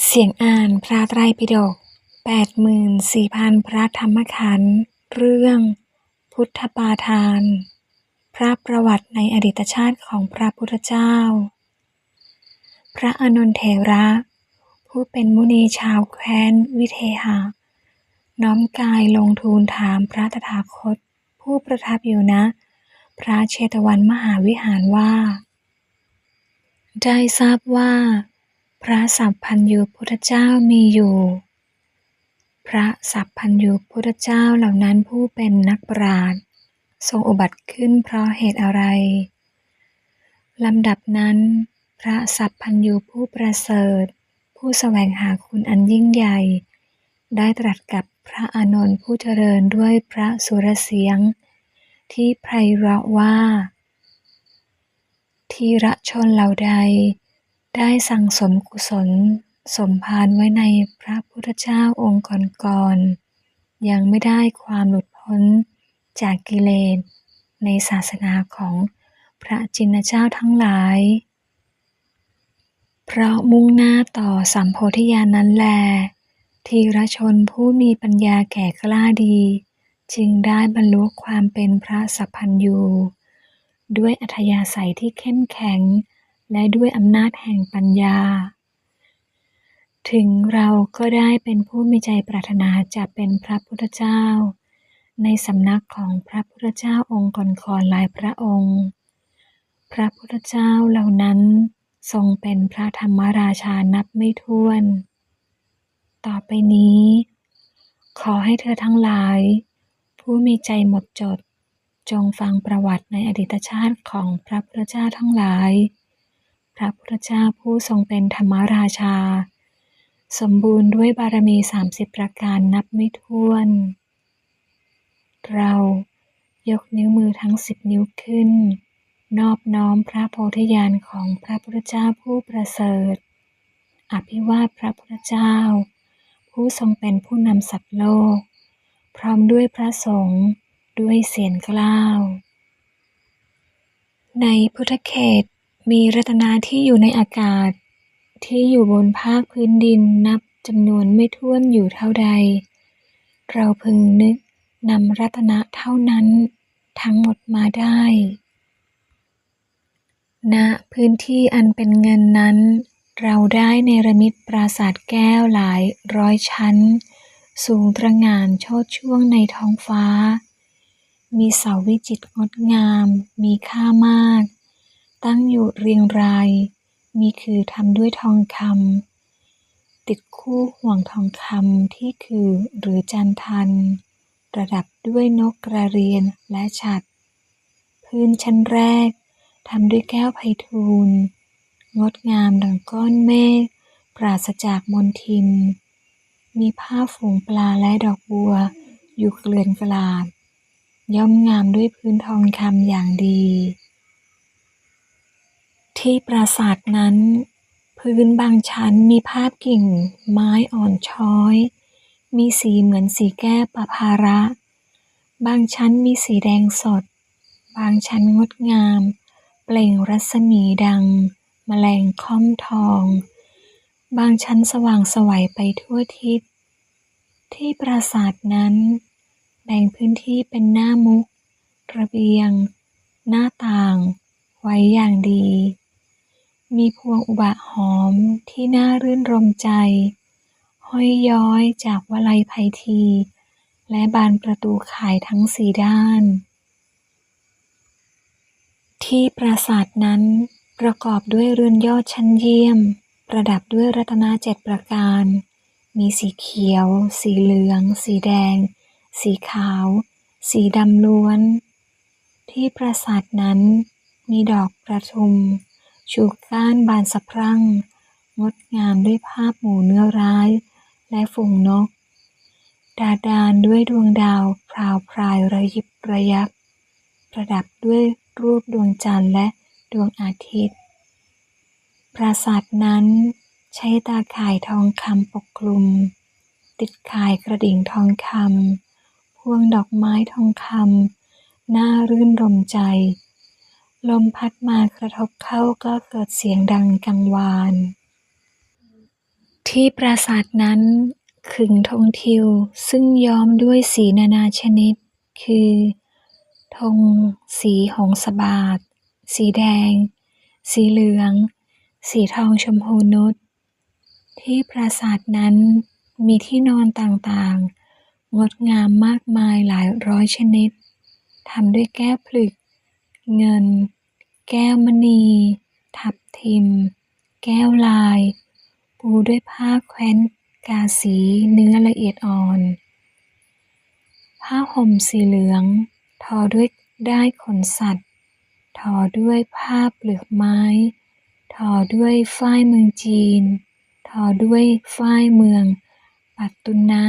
เสียงอ่านพระไตรปิฎกแปดหมื่นสี่พันพระธรรมขันธ์ เรื่อง พุทธปาทาน พระประวัติในอดีตชาติของพระพุทธเจ้า พระอนนทเถระ ผู้เป็นมุนีชาวแคว้นวิเทหะ น้อมกายลงทูลถามพระตถาคต ผู้ประทับอยู่ณพระเชตวันมหาวิหารว่า ได้ทราบว่า พระสัพพัญญูพุทธเจ้ามีอยู่ พระสัพพัญญูพุทธเจ้าเหล่านั้นผู้เป็นนักปราชญ์ทรงอุบัติขึ้นเพราะเหตุอะไร ลำดับนั้น พระสัพพัญญูผู้ประเสริฐ ผู้แสวงหาคุณอันยิ่งใหญ่ ได้ตรัสกับพระอานนท์ผู้เจริญด้วยพระสุรเสียง ที่ไพเราะว่า ทีระชนเหล่าใด ได้สั่งสมกุศล สมภารไว้ในพระพุทธเจ้าองค์ก่อนๆยังไม่ได้ความหลุดพ้นจากกิเลสในศาสนาของพระจินเจ้าทั้งหลาย เพราะมุ่งหน้าต่อสัมโพธิญาณนั้นแล ทีระชนผู้มีปัญญาแก่กล้าดี จึงได้บรรลุความเป็นพระสัพพัญญูด้วยอัธยาศัยที่เข้มแข็ง และด้วยอำนาจแห่งปัญญา ถึงเราก็ได้เป็นผู้มีใจปรารถนาจะเป็นพระพุทธเจ้า ในสำนักของพระพุทธเจ้าองค์ก่อนๆหลายพระองค์ พระพุทธเจ้าเหล่านั้นทรงเป็นพระธรรมราชานับไม่ถ้วน ต่อไปนี้ ขอให้เธอทั้งหลาย ผู้มีใจหมดจด จงฟังประวัติในอดีตชาติของพระพุทธเจ้าทั้งหลาย พระพุทธเจ้าผู้ทรงเป็นธรรมราชา สมบูรณ์ด้วยบารมีสามสิบประการนับไม่ถ้วน เรายกนิ้วมือทั้งสิบนิ้วขึ้น นอบน้อมพระโพธิญาณของพระพุทธเจ้าผู้ประเสริฐ อภิวาทพระพุทธเจ้า ผู้ทรงเป็นผู้นำสัตว์โลก พร้อมด้วยพระสงฆ์ด้วยเสียงกล้าว ในพุทธเขต มีรัตนาที่อยู่ในอากาศ ที่อยู่บนภาคพื้นดินนับจำนวนไม่ถ้วนอยู่เท่าใด เราพึงนึกนำรัตนะเท่านั้นทั้งหมดมาได้ณพื้นที่อันเป็นเงินนั้น เราได้เนรมิตปราสาทแก้วหลายร้อยชั้น สูงตระงานโชดช่วงในท้องฟ้า มีเสาวิจิตรงดงามมีค่ามาก ตั้งอยู่เรียงราย มีคือทำด้วยทองคำติดคู่ห่วงทองคำที่คือหรือจันทัน ประดับด้วยนกกระเรียนและฉัตรพื้นชั้นแรกทำด้วยแก้วไพฑูรย์งดงามดังก้อนเมฆปราศจากมลทิน มีผ้าฝูงปลาและดอกบัว อยู่เกลื่อนกลาด ย่อมงามด้วยพื้นทองคำอย่างดี ที่ปราสาทนั้น พื้นบางชั้นมีภาพกิ่ง ไม้อ่อนช้อย มีสีเหมือนสีแก้วประภาระ บางชั้นมีสีแดงสด บางชั้นงดงาม เปล่งรัศมีดังแมลงค่อมทอง บางชั้นสว่างสวัยไปทั่วทิศ ที่ปราสาทนั้น แบ่งพื้นที่เป็นหน้ามุก ระเบียง หน้าต่าง ไว้อย่างดี มีพวงอุบะหอมที่น่ารื่นรมใจ ห้อยย้อยจากวลัยไพที และบานประตูขายทั้งสี่ด้าน ที่ปราสาทนั้นประกอบด้วยเรือนยอดชั้นเยี่ยม ประดับด้วยรัตนาเจ็ดประการ มีสีเขียว สีเหลือง สีแดง สีขาว สีดำล้วน ที่ปราสาทนั้นมีดอกประทุม ชูก้านบานสะพรั่ง งดงามด้วยภาพหมู่เนื้อร้าย และฝูงนก ดาดานด้วยดวงดาวพราวพรายระยิบระยับประดับด้วยรูปดวงจันทร์และดวงอาทิตย์ ปราสาทนั้นใช้ตาข่ายทองคำปกคลุม ติดข่ายกระดิ่งทองคำพวงดอกไม้ทองคำน่ารื่นรมใจ ลมพัดมากระทบเข้าก็เกิดเสียงดังกังวาน ที่ปราสาทนั้น ขึงธงทิวซึ่งย้อมด้วยสีนานาชนิด คือธงสีหงสบาทสีแดง สีเหลือง สีทองชมพูนุชที่ปราสาทนั้นมีที่นอนต่างๆ งดงามมากมายหลายร้อยชนิดทำด้วยแก้วผลึก เงิน แก้วมณี ทับทิม แก้วลาย ปูด้วยผ้าแคว้นกาสีเนื้อละเอียดอ่อน ผ้าห่มสีเหลือง ทอด้วยได้ขนสัตว์ ทอด้วยผ้าเปลือกไม้ ทอด้วยฝ้ายเมืองจีน ทอด้วยฝ้ายเมือง ปัตตุนะ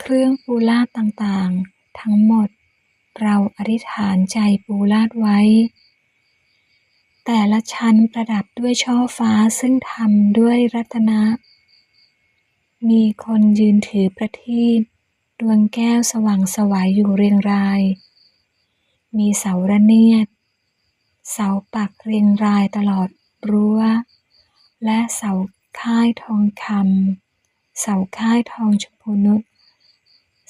เครื่องปูลาต่างๆ ทั้งหมด เราอธิษฐานใจปูลาดไว้ แต่ละชั้นประดับด้วยช่อฟ้าซึ่งทำด้วยรัตนะ มีคนยืนถือประทีปดวงแก้วสว่างสวายอยู่เรียงราย มีเสาระเนียด เสาปักเรียงรายตลอดรั้ว และเสาค่ายทองคำเสาค่ายทองชมพูนุช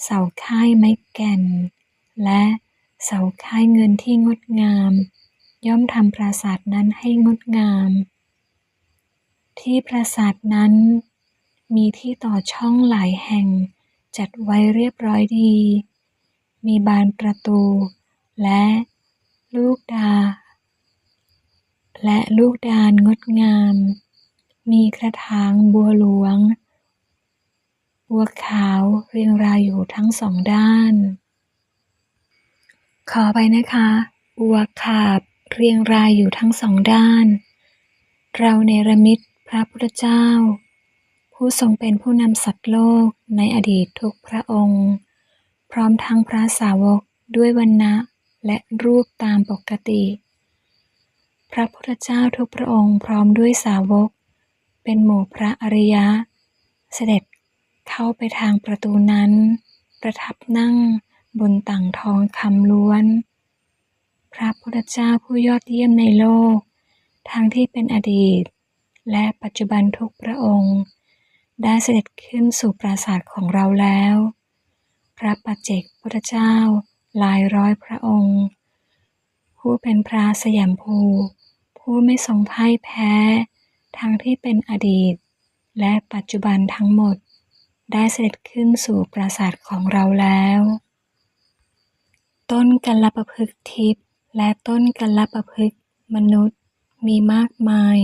เสาค่ายไม้แก่น และเสาค่ายเงินที่งดงาม ย่อมทำปราสาทนั้นให้งดงาม ที่ปราสาทนั้น มีที่ต่อช่องหลายแห่งจัดไว้เรียบร้อยดี มีบานประตู และลูกดา และลูกดานงดงาม มีกระถางบัวหลวง บัวขาวเรียงรายอยู่ทั้งสองด้าน ขอไปนะคะบัวขาบเรียงรายอยู่ทั้งสองด้าน เราเนรมิตพระพุทธเจ้า ผู้ทรงเป็นผู้นำสัตว์โลกในอดีตทุกพระองค์ พร้อมทั้งพระสาวกด้วยวรรณะและรูปตามปกติ พระพุทธเจ้าทุกพระองค์พร้อมด้วยสาวก เป็นหมู่พระอริยะ เสด็จเข้าไปทางประตูนั้น ประทับนั่ง บนต่างทองคำล้วน พระพุทธเจ้าผู้ยอดเยี่ยมในโลก ทั้งที่เป็นอดีต และปัจจุบันทุกพระองค์ ได้เสด็จขึ้นสู่ปราสาทของเราแล้ว พระปัจเจกพุทธเจ้าหลายร้อยพระองค์ ผู้เป็นพระสยามภู ผู้ไม่ทรงพ่ายแพ้ ทั้งที่เป็นอดีต และปัจจุบันทั้งหมดได้เสด็จขึ้นสู่ปราสาทของเราแล้ว ต้นกัลประพฤกทิพย์และต้นกัลประพฤกษ์มนุษย์มีมากมาย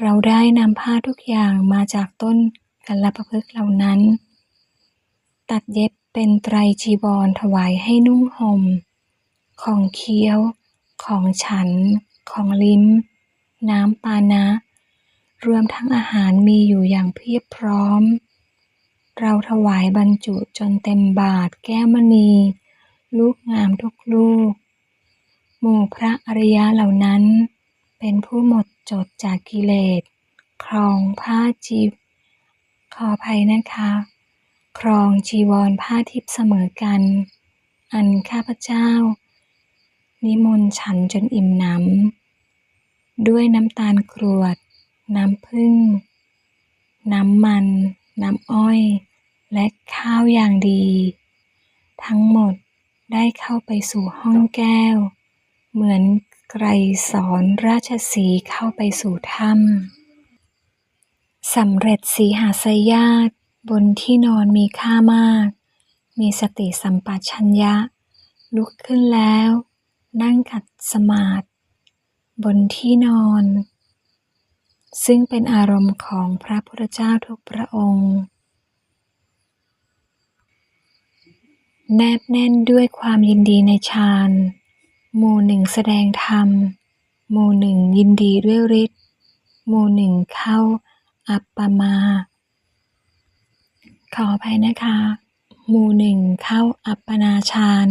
เราได้นำผ้าทุกอย่างมาจากต้นกัลประพฤกษ์เหล่านั้น ตัดเย็บเป็นไตรจีวรถวายให้นุ่งห่ม ของเคี้ยว ของฉัน ของลิ้ม น้ำปานะ รวมทั้งอาหารมีอยู่อย่างเพียบพร้อม เราถวายบรรจุจนเต็มบาทแก้วมณี ลูกงามทุกลูก หมู่พระอริยะเหล่านั้น เป็นผู้หมดจดจากกิเลส ครองผ้าจีบขอภัยนะคะ ครองจีวรผ้าทิพย์เสมอกัน อันข้าพเจ้า นิมนต์ฉันจนอิ่มหนำด้วยน้ำตาลกรวด น้ำผึ้งน้ำมัน น้ำอ้อย และข้าวอย่างดี ทั้งหมด ได้เข้าไปสู่ห้องแก้ว เหมือนไกรสอนราชสีเข้าไปสู่ถ้ำสำเร็จสีหาสยาตบนที่นอนมีค่ามาก มีสติสัมปชัญญะ ลุกขึ้นแล้ว นั่งขัดสมาธิบนที่นอน ซึ่งเป็นอารมณ์ของพระพุทธเจ้าทุกพระองค์ แนบแน่นด้วยความยินดีในฌานหมู่หนึ่งแสดงธรรม หมู่หนึ่งยินดีด้วยฤทธิ์หมู่หนึ่งเข้าอัปปมา ขออภัยนะคะ หมู่หนึ่งเข้าอัปปนาฌาน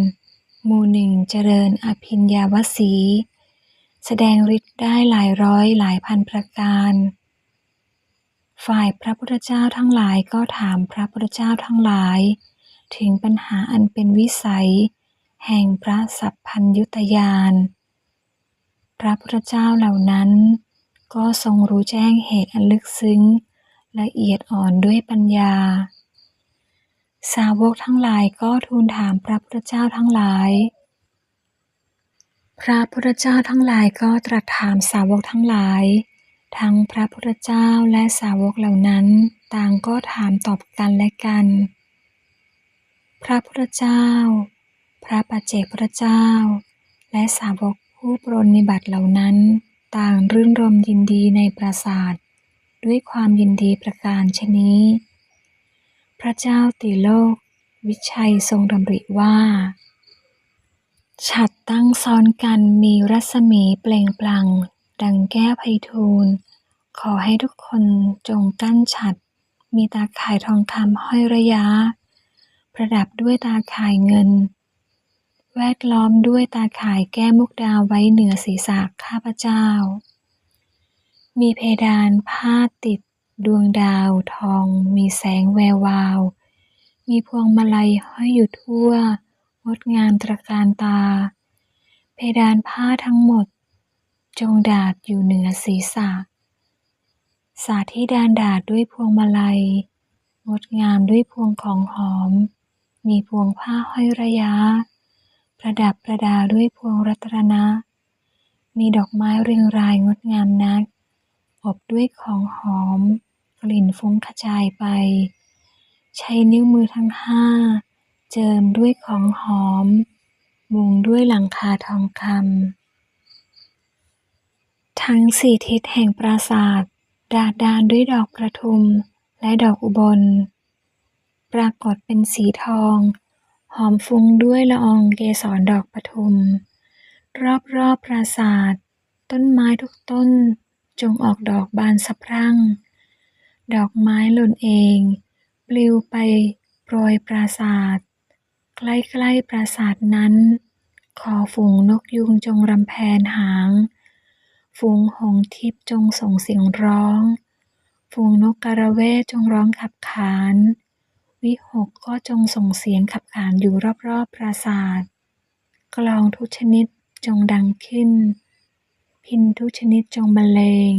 หมู่หนึ่งเจริญอภิญญาวสี แสดงฤทธิ์ได้หลายร้อยหลายพันประการ ฝ่ายพระพุทธเจ้าทั้งหลายก็ถามพระพุทธเจ้าทั้งหลาย ถึงปัญหาอันเป็นวิสัย แห่งพระสัพพัญญุตญาณพระพุทธเจ้าเหล่านั้น ก็ทรงรู้แจ้งเหตุอันลึกซึ้ง ละเอียดอ่อนด้วยปัญญา สาวกทั้งหลายก็ทูลถามพระพุทธเจ้าทั้งหลาย พระพุทธเจ้าทั้งหลายก็ตรัสถามสาวกทั้งหลายทั้งพระพุทธเจ้าและสาวกเหล่านั้น ต่างก็ถามตอบกันและกัน พระพุทธเจ้า พระปัจเจกพุทธเจ้า และสาวกผู้ปรนนิบัติเหล่านั้น ต่างรื่นรมยินดีในปราสาท ด้วยความยินดีประการชนี้ พระเจ้าติโลก วิชัยทรงดำริว่า ฉัดตั้งซ้อนกันมีรัศมีเปล่งปลั่ง ดังแก้วไพฑูรย์ขอให้ทุกคนจงกั้นฉัด มีตาข่ายทองคำห้อยระยะ ประดับด้วยตาข่ายเงิน แวดล้อมด้วยตาข่ายแก้มุกดาวไว้เหนือศีรษะข้าพเจ้า มีเพดานผ้าติดดวงดาวทอง มีแสงแวววาว มีพวงมาลัยห้อยอยู่ทั่ว งดงามตระการตา เพดานผ้าทั้งหมด จงดาดอยู่เหนือศีรษะ สาธิดานดาดด้วยพวงมาลัย งดงามด้วยพวงของหอม มีพวงผ้าห้อยระยะ ประดับประดาด้วยพวงรัตนะ มีดอกไม้เรียงรายงดงามนัก อบด้วยของหอม กลิ่นฟุ้งกระจายไป ใช้นิ้วมือทั้งห้า เจิมด้วยของหอม มุงด้วยหลังคาทองคำ ทั้งสี่ทิศแห่งปราสาทดาดดานด้วยดอกประทุมและดอกอุบล ปรากฏเป็นสีทอง หอมฟุ้งด้วยละอองเกสรดอกปทุม รอบๆปราสาท ต้นไม้ทุกต้นจงออกดอกบานสะพรั่ง ดอกไม้หล่นเอง ปลิวไปโปรยปราสาท ใกล้ๆปราสาทนั้น ขอฝูงนกยุงจงรำแพนหาง ฝูงหงทิพจงส่งเสียงร้อง ฝูงนกกระเวจงร้องขับขาน วิหกก็จงส่งเสียงขับขานอยู่รอบๆปราสาท กลองทุกชนิดจงดังขึ้น พิณทุกชนิดจงบรรเลง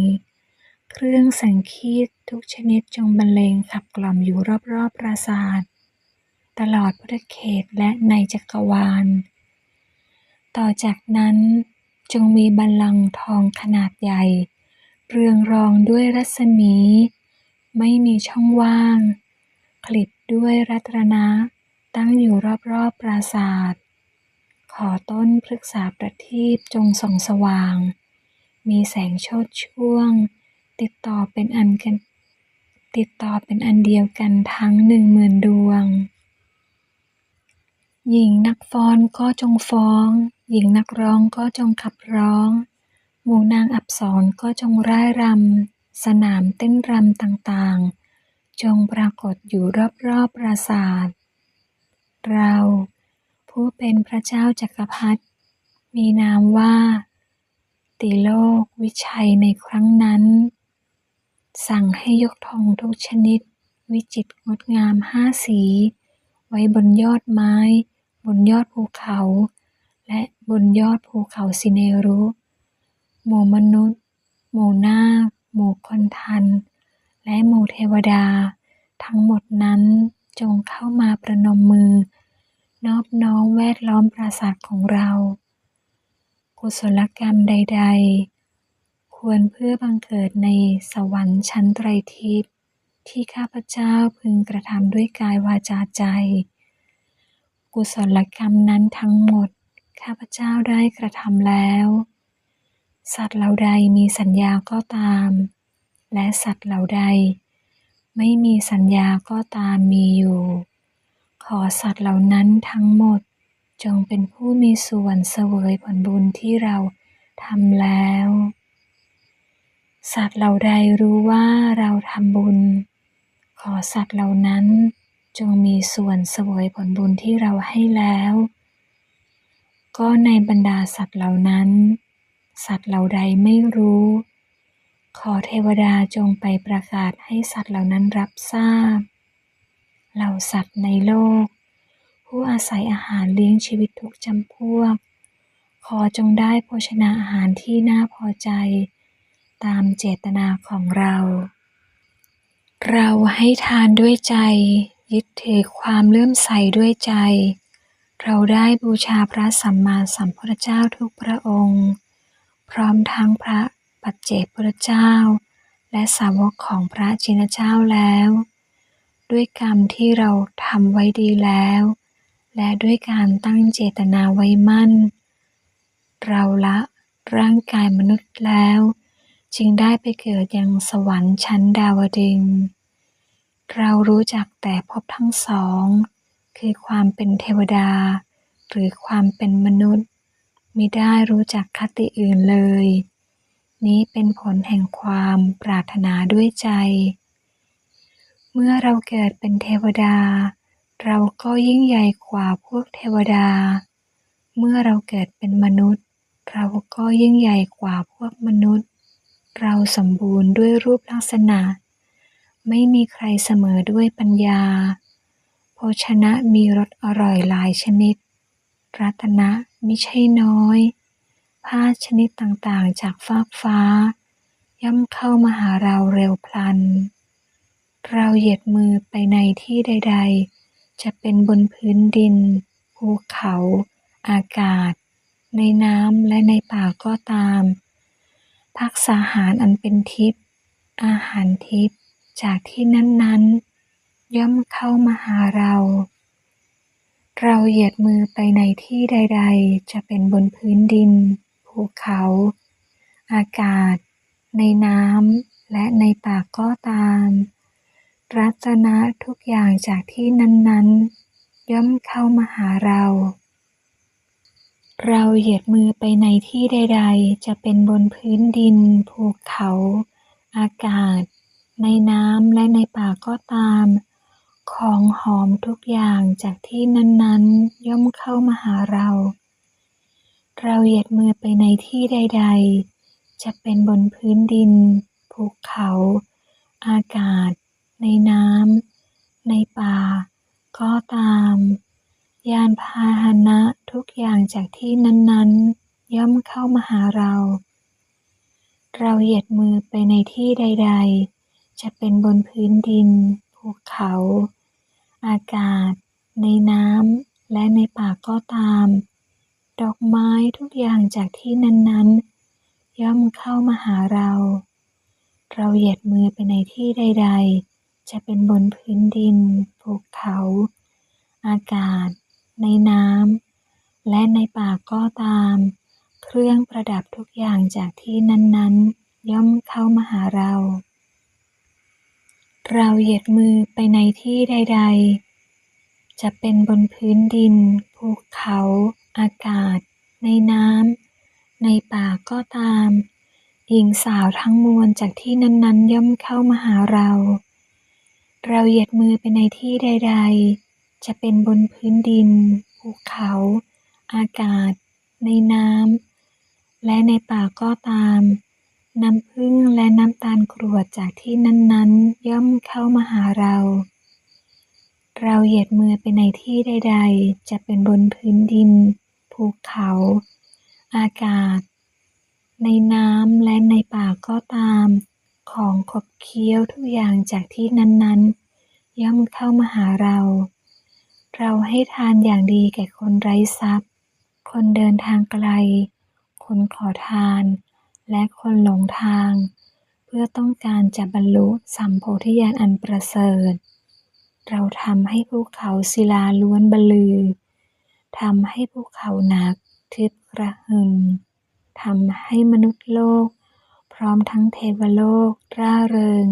เครื่องสังคีตทุกชนิดจงบรรเลงขับกล่อมอยู่รอบๆปราสาท ตลอดพุทธเขตและในจักรวาล ต่อจากนั้นจงมีบัลลังก์ทองขนาดใหญ่ เรืองรองด้วยรัศมี ไม่มีช่องว่างผลิต ด้วยรัตนะตั้งอยู่รอบๆปราสาท ขอต้นพฤกษาประทีปจงส่องสว่าง มีแสงโชติช่วง ติดต่อเป็นอันกันติดต่อเป็นอันเดียวกันทั้งหนึ่งหมื่นดวง หญิงนักฟ้อนก็จงฟ้อง หญิงนักร้องก็จงขับร้อง หมู่นางอัปสรก็จงร่ายรำสนามเต้นรำต่างๆ จงปรากฏอยู่รอบๆปราสาท เรา ผู้เป็นพระเจ้าจักรพรรดิมีนามว่า ติโลกวิชัยในครั้งนั้น สั่งให้ยกธงทุกชนิด วิจิตรงดงามห้าสี ไว้บนยอดไม้ บนยอดภูเขา และบนยอดภูเขาสิเนรุ หมู่มนุษย์ หมู่นาคหมู่คนทัน และหมู่เทวดา ทั้งหมดนั้นจงเข้ามาประนมมือ นอบน้อมแวดล้อมปราสาทของเรา กุศลกรรมใด ๆ ควรเพื่อบังเกิดในสวรรค์ชั้นไตรทิพย์ที่ข้าพเจ้าพึงกระทำด้วยกายวาจาใจ กุศลกรรมนั้นทั้งหมด ข้าพเจ้าได้กระทำแล้ว สัตว์เหล่าใดมีสัญญาก็ตาม และสัตว์เหล่าใด ไม่มีสัญญาก็ตามมีอยู่ ขอสัตว์เหล่านั้นทั้งหมด จงเป็นผู้มีส่วนเสวยผลบุญที่เราทำแล้ว สัตว์เหล่าใดรู้ว่าเราทำบุญ ขอสัตว์เหล่านั้นจงมีส่วนเสวยผลบุญที่เราให้แล้ว ก็ในบรรดาสัตว์เหล่านั้น สัตว์เหล่าใดไม่รู้ ขอเทวดาจงไปประกาศให้สัตว์เหล่านั้นรับทราบ เหล่าสัตว์ในโลก ผู้อาศัยอาหารเลี้ยงชีวิตทุกจำพวก ขอจงได้โภชนาอาหารที่น่าพอใจ ตามเจตนาของเรา เราให้ทานด้วยใจ ยึดถือความเลื่อมใสด้วยใจ เราได้บูชาพระสัมมาสัมพุทธเจ้าทุกพระองค์ พร้อมทั้งพระ ปัจเจกพุทธเจ้า และสาวกของพระจินเจ้าแล้ว ด้วยกรรมที่เราทำไว้ดีแล้ว และด้วยการตั้งเจตนาไว้มั่น เราละร่างกายมนุษย์แล้ว จึงได้ไปเกิดยังสวรรค์ชั้นดาวดึง เรารู้จักแต่พบทั้งสอง คือความเป็นเทวดา หรือความเป็นมนุษย์ ไมิได้รู้จักคติอื่นเลย นี้เป็นผลแห่งความปรารถนาด้วยใจ เมื่อเราเกิดเป็นเทวดา เราก็ยิ่งใหญ่กว่าพวกเทวดา เมื่อเราเกิดเป็นมนุษย์ เราก็ยิ่งใหญ่กว่าพวกมนุษย์ เราสมบูรณ์ด้วยรูปลักษณะ ไม่มีใครเสมอด้วยปัญญา โภชนะมีรสอร่อยหลายชนิด รัตนะไมิใช่น้อย ผ้าชนิดต่างๆ จากฟากฟ้า ย่อมเข้ามาหาเราเร็วพลัน เราเหยียดมือไปในที่ใด ๆ จะเป็นบนพื้นดิน ภูเขา อากาศ ในน้ำและในป่าก็ตามพักษาหารอันเป็นทิพย์อาหารทิพย์จากที่นั้นๆ ย่อมเข้ามาหาเรา เราเหยียดมือไปในที่ใด ๆ จะเป็นบนพื้นดิน ภูเขา อากาศ ในน้ำและในป่าก็ตาม รัตนะทุกอย่างจากที่นั้นๆ ย่อมเข้ามาหาเรา เราเหยียดมือไปในที่ใด ๆ จะเป็นบนพื้นดิน ภูเขา อากาศ ในน้ำและในป่าก็ตามของหอมทุกอย่างจากที่นั้นๆ ย่อมเข้ามาหาเรา เราเหยียดมือไปในที่ใด ๆ จะเป็นบนพื้นดิน ภูเขา อากาศ ในน้ำ ในป่า ก็ตาม ยานพาหนะทุกอย่างจากที่นั้นๆ ย่อมเข้ามาหาเรา เราเหยียดมือไปในที่ใด ๆ จะเป็นบนพื้นดิน ภูเขา อากาศ ในน้ำ และในป่าก็ตาม ดอกไม้ทุกอย่างจากที่นั้นๆ ย่อมเข้ามาหาเรา เราเหยียดมือไปในที่ใด ๆ จะเป็นบนพื้นดิน ภูเขา อากาศ ในน้ำ และในป่าก็ตาม เครื่องประดับทุกอย่างจากที่นั้นๆ ย่อมเข้ามาหาเรา เราเหยียดมือไปในที่ใด ๆ จะเป็นบนพื้นดิน ภูเขา อากาศ ในน้ำ ในป่าก็ตาม หญิงสาวทั้งมวลจากที่นั้นๆ ย่อมเข้ามาหาเรา เราเหยียดมือไปในที่ใด ๆ จะเป็นบนพื้นดิน ภูเขา อากาศ ในน้ำ และในป่าก็ตาม น้ำผึ้งและน้ำตาลกรวดจากที่นั้นๆ ย่อมเข้ามาหาเราเราเหยียดมือไปในที่ใด ๆ จะเป็นบนพื้นดิน ภูเขา อากาศ ในน้ำและในป่าก็ตาม ของขบเคี้ยวทุกอย่างจากที่นั้นๆ ย่อมเข้ามาหาเรา เราให้ทานอย่างดีแก่คนไร้ทรัพย์ คนเดินทางไกล คนขอทาน และคนหลงทาง เพื่อต้องการจะบรรลุสัมโพธิญาณอันประเสริฐเราทำให้ภูเขาศิลาล้วนบลือ ทำให้ภูเขาหนักทึบกระหึ่มทำให้มนุษย์โลก พร้อมทั้งเทวโลกร่าเริง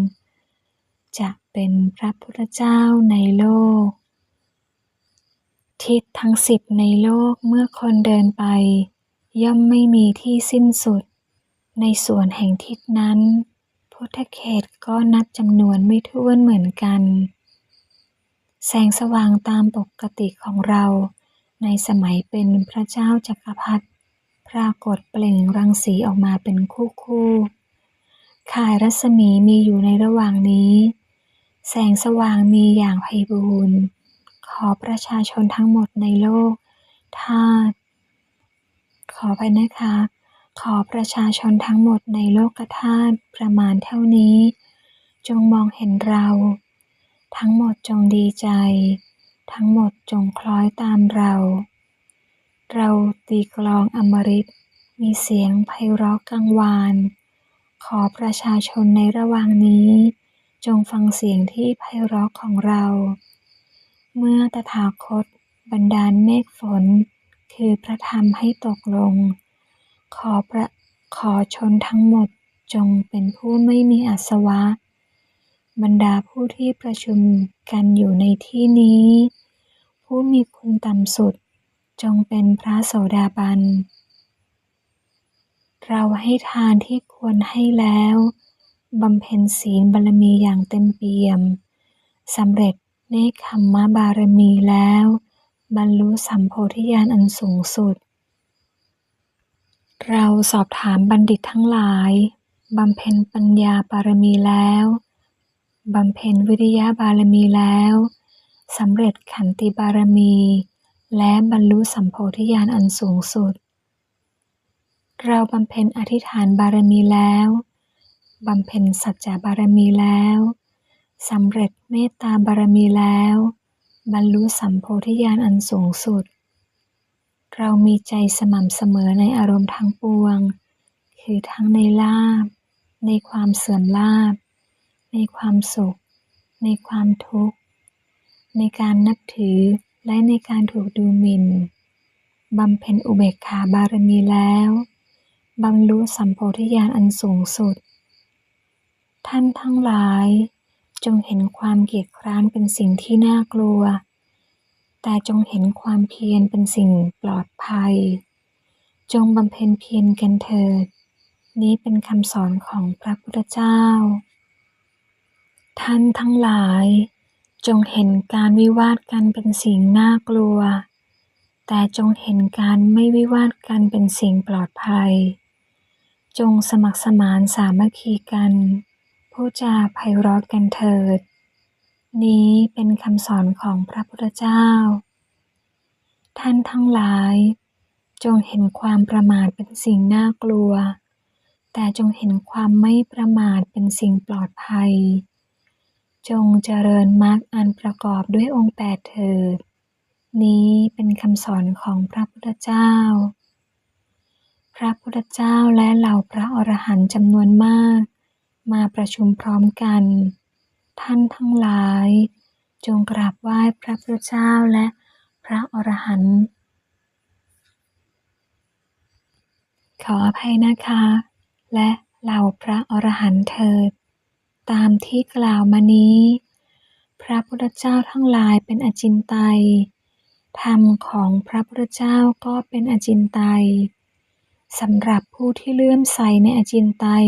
จะเป็นพระพุทธเจ้าในโลก ทิศทั้งสิบในโลกเมื่อคนเดินไป ย่อมไม่มีที่สิ้นสุด ในส่วนแห่งทิศนั้น พุทธเขตก็นับจำนวนไม่ถ้วนเหมือนกัน แสงสว่างตามปกติของเรา ในสมัยเป็นพระเจ้าจักรพรรดิปรากฏเปล่งรังสีออกมาเป็นคู่ๆข่ายรัศมีมีอยู่ในระหว่างนี้ แสงสว่างมีอย่างไพบูลย์ขอประชาชนทั้งหมดในโลกธาตขอไปนะคะ ขอประชาชนทั้งหมดในโลกธาตุประมาณเท่านี้ จงมองเห็นเรา ทั้งหมดจงดีใจ ทั้งหมดจงคล้อยตามเรา เราตีกลองอมฤตมีเสียงไพเราะกังวาน ขอประชาชนในระหว่างนี้ จงฟังเสียงที่ไพเราะของเรา เมื่อตถาคตบันดาลเมฆฝน คือพระธรรมให้ตกลง ขอประขอชนทั้งหมดจงเป็นผู้ไม่มีอาสวะ บรรดาผู้ที่ประชุมกันอยู่ในที่นี้ ผู้มีคุณต่ำสุด จงเป็นพระโสดาบัน เราให้ทานที่ควรให้แล้วบำเพ็ญศีลบารมีอย่างเต็มเปี่ยมสำเร็จเนคขมมะบารมีแล้ว บรรลุสัมโพธิญาณอันสูงสุด เราสอบถามบัณฑิตทั้งหลายบำเพ็ญปัญญาบารมีแล้วบำเพ็ญวิริยะบารมีแล้ว สำเร็จขันติบารมี และบรรลุสัมโพธิญาณอันสูงสุด เราบำเพ็ญอธิษฐานบารมีแล้วบำเพ็ญสัจจะบารมีแล้วสำเร็จเมตตาบารมีแล้ว บรรลุสัมโพธิญาณอันสูงสุด เรามีใจสม่ำเสมอในอารมณ์ทั้งปวง คือทั้งในลาบ ในความเสื่อมลาบ ในความสุข ในความทุกข์ ในการนับถือและในการถูกดูหมิ่นบำเพ็ญอุเบกขาบารมีแล้วบรรลุสัมโพธิญาณอันสูงสุด ท่านทั้งหลายจงเห็นความเกียจคร้านเป็นสิ่งที่น่ากลัว แต่จงเห็นความเพียรเป็นสิ่งปลอดภัย จงบำเพ็ญเพียรกันเถิด นี้เป็นคำสอนของพระพุทธเจ้า ท่านทั้งหลาย จงเห็นการวิวาทกันเป็นสิ่งน่ากลัว แต่จงเห็นการไม่วิวาทกันเป็นสิ่งปลอดภัย จงสมัครสมานสามัคคีกันผู้จาไพเราะกันเถิด นี้เป็นคำสอนของพระพุทธเจ้า ท่านทั้งหลาย จงเห็นความประมาทเป็นสิ่งน่ากลัว แต่จงเห็นความไม่ประมาทเป็นสิ่งปลอดภัย จงเจริญมรรคอันประกอบด้วยองค์แปดเถิด นี้เป็นคำสอนของพระพุทธเจ้า พระพุทธเจ้าและเหล่าพระอรหันต์จำนวนมาก มาประชุมพร้อมกัน ท่านทั้งหลาย จงกราบไหว้พระพุทธเจ้าและพระอรหันต์ขออภัยนะคะ และเหล่าพระอรหันต์เถิด ตามที่กล่าวมานี้ พระพุทธเจ้าทั้งหลายเป็นอจินไตยธรรมของพระพุทธเจ้าก็เป็นอจินไตยสำหรับผู้ที่เลื่อมใสในอจินไตย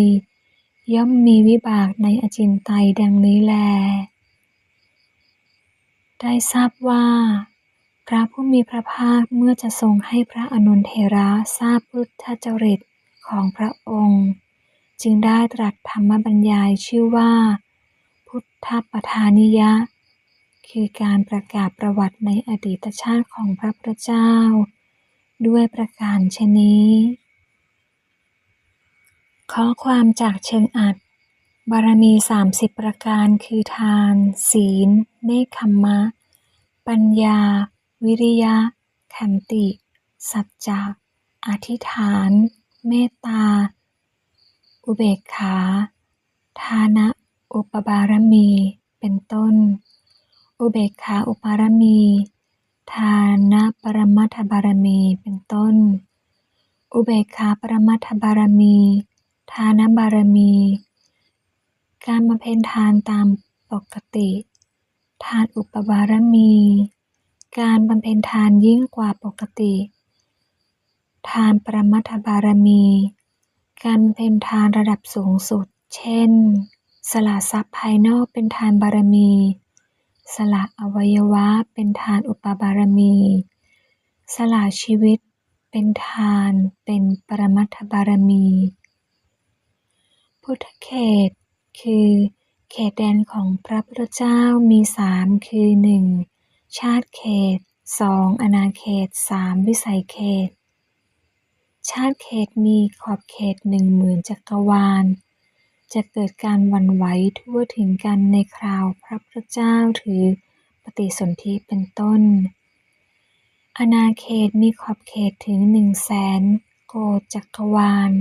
ย่อมมีวิบากในอจินไตยดังนี้แล ได้ทราบว่า พระผู้มีพระภาคเมื่อจะทรงให้พระอนุนเทระทราบพุทธจริตของพระองค์ จึงได้ตรัสธรรมบัญญายชื่อว่า พุทธปทานิยะ คือการประกาศประวัติในอดีตชาติของพระพุทธเจ้า ด้วยประการชนี้ ข้อความจากเชิงอัด บารมีสามสิบประการคือทาน ศีล เนคขมมะ ปัญญา วิริยะ ขันติ สัจจะ อธิษฐาน เมตตา อุเบกขา ทานะ อุปบารมี เป็นต้น อุเบกขาอุปารมี ทานะปรมัตถบารมีเป็นต้น อุเบกขาปรมัตถบารมี ทานบารมี การมาเพ็ญทานตามปกติ ทานอุปบารมี การบำเพ็ญทานยิ่งกว่าปกติ ทานปรมัตถบารมี การเพ็ญทานระดับสูงสุด เช่น สละทรัพย์ภายนอกเป็นทานบารมี สละอวัยวะเป็นทานอุปบารมี สละชีวิตเป็นทานเป็นปรมัตถบารมี พุทธเขต คือเขตแดนของพระพุทธเจ้ามีสามคือหนึ่งชาติเขตสองอนาเขตสามวิสัยเขต ชาติเขตมีขอบเขตหนึ่งหมื่นจักรวาล จะเกิดการวันไหวทั่วถึงกันในคราวพระพุทธเจ้าถือปฏิสนธิเป็นต้น อาณาเขตมีขอบเขตถึงหนึ่งแสนโกจักรวาล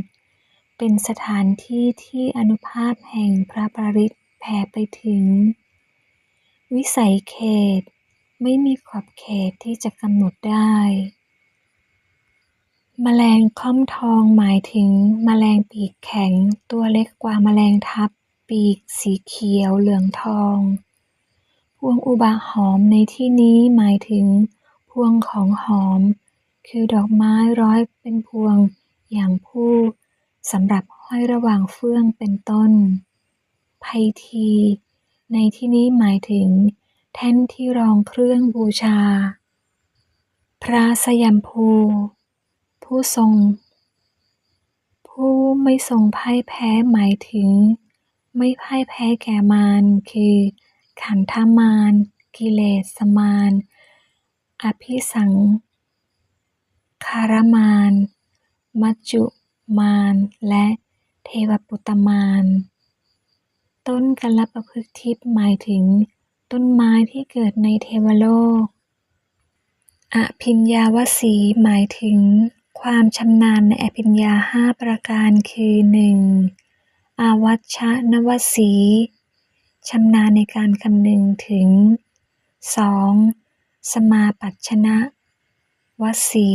เป็นสถานที่ที่อนุภาพแห่งพระปริตแผ่ไปถึง วิสัยเขตไม่มีขอบเขตที่จะกำหนดได้ แมลงค่อมทองหมายถึงแมลงปีกแข็งตัวเล็กกว่าแมลงทับ ปีกสีเขียวเหลืองทอง พวงอุบาหอมในที่นี้หมายถึง พวงของหอม คือดอกไม้ร้อยเป็นพวงอย่างผู้สำหรับห้อยระหว่างเฟื่องเป็นต้น ไพที ในที่นี้หมายถึง แท่นที่รองเครื่องบูชา พระสยัมพู ผู้ทรง ผู้ไม่ทรงพ่ายแพ้หมายถึง ไม่พ่ายแพ้แก่มารคือ ขันธมารกิเลสมารอภิสังขารมารมัจจุมารและเทวปุตตมารต้นกัลปะพฤกษ์ทิพย์หมายถึง ต้นไม้ที่เกิดในเทวโลก อภิญญาวสีหมายถึง ความชำนาญในอภิญญาห้าประการคือหนึ่งอาวัชนวสีชำนาญในการคำนึงถึงสองสมาปัชนะ วสี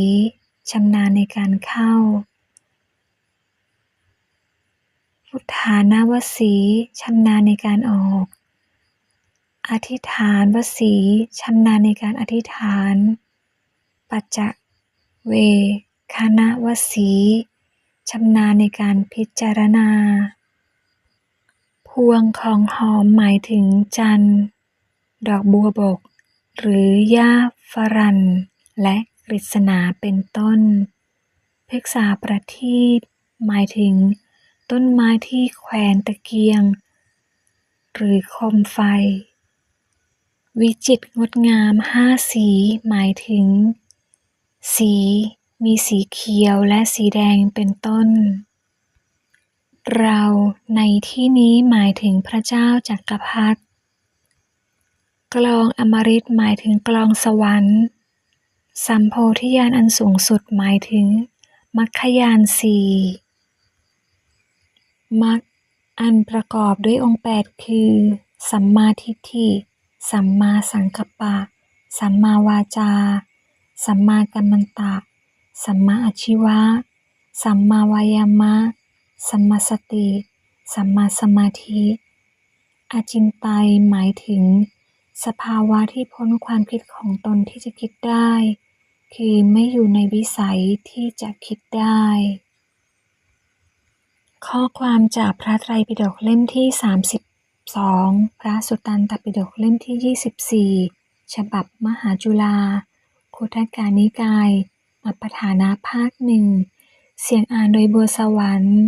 ชำนาญในการเข้า พุทธานวสีชำนาญในการออก อธิษฐานวสีชำนาญในการอธิษฐาน ปัจจเว คณะวสีชำนาญในการพิจารณา พวงของหอมหมายถึงจันทร์ดอกบัวบก หรือหญ้าฝรั่นและกฤษณาเป็นต้นเพกษาประทีปหมายถึง ต้นไม้ที่แขวนตะเกียง หรือคมไฟ วิจิตรงดงามห้าสีหมายถึง สี มีสีเขียวและสีแดงเป็นต้น เราในที่นี้หมายถึงพระเจ้าจักรพรรดิ กลองอมฤตหมายถึงกลองสวรรค์ สัมโพธิญาณอันสูงสุดหมายถึงมรรคญาณสี่มรรคอันประกอบด้วยองค์แปดคือ สัมมาทิฏฐิ สัมมาสังกัปปะ สัมมาวาจา สัมมากัมมันตะ สัมมาอาชีวะ สัมมาวายามะ สัมมาสติ สัมมาสมาธิ อาจินไตยหมายถึง สภาวะที่พ้นความคิดของตนที่จะคิดได้ คือไม่อยู่ในวิสัยที่จะคิดได้ ข้อความจากพระไตรปิฎกเล่มที่ 32 พระสุตตันตปิฎกเล่มที่ 24 ฉบับมหาจุฬาคุทกานิกาย อัปปฐานะภาคหนึ่ง เสียงอ่านโดยบัวสวรรค์